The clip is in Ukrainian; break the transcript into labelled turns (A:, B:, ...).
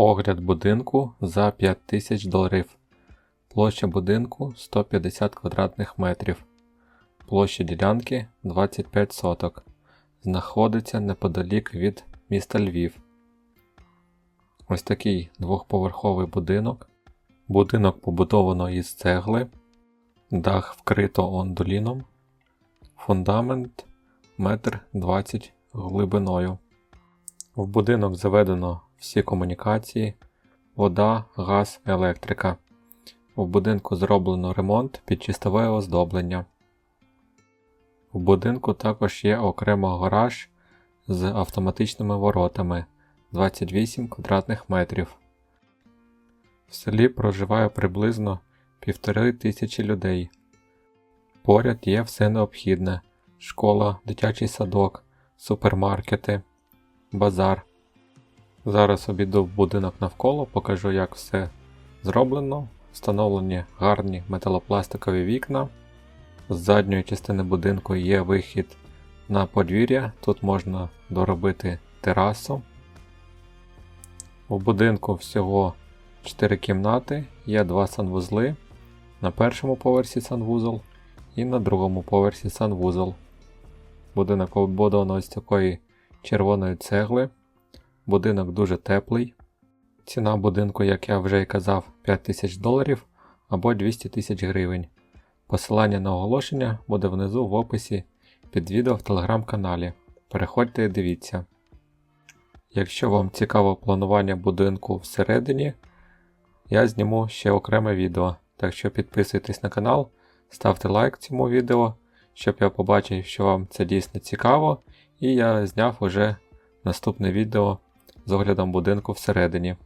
A: Огляд будинку за 5000 доларів. Площа будинку 150 квадратних метрів. Площа ділянки 25 соток. Знаходиться неподалік від міста Львів. Ось такий двохповерховий будинок. Будинок побудовано із цегли. Дах вкрито ондоліном. Фундамент 1,20 м глибиною. В будинок заведено всі комунікації, вода, газ, електрика. В будинку зроблено ремонт під чистове оздоблення. В будинку також є окремо гараж з автоматичними воротами 28 квадратних метрів. В селі проживає приблизно півтори тисячі людей. Поряд є все необхідне: школа, дитячий садок, супермаркети, базар. Зараз обійду в будинок навколо, покажу, як все зроблено. Встановлені гарні металопластикові вікна. З задньої частини будинку є вихід на подвір'я, тут можна доробити терасу. У будинку всього 4 кімнати, є 2 санвузли. На першому поверсі санвузол і на другому поверсі санвузол. Будинок оббудовано з такої червоної цегли. Будинок дуже теплий. Ціна будинку, як я вже й казав, 5000 доларів або 200 тисяч гривень. Посилання на оголошення буде внизу в описі під відео в телеграм-каналі. Переходьте і дивіться. Якщо вам цікаво планування будинку всередині, я зніму ще окреме відео. Так що підписуйтесь на канал, ставте лайк цьому відео, щоб я побачив, що вам це дійсно цікаво, і я зняв уже наступне відео з оглядом будинку всередині.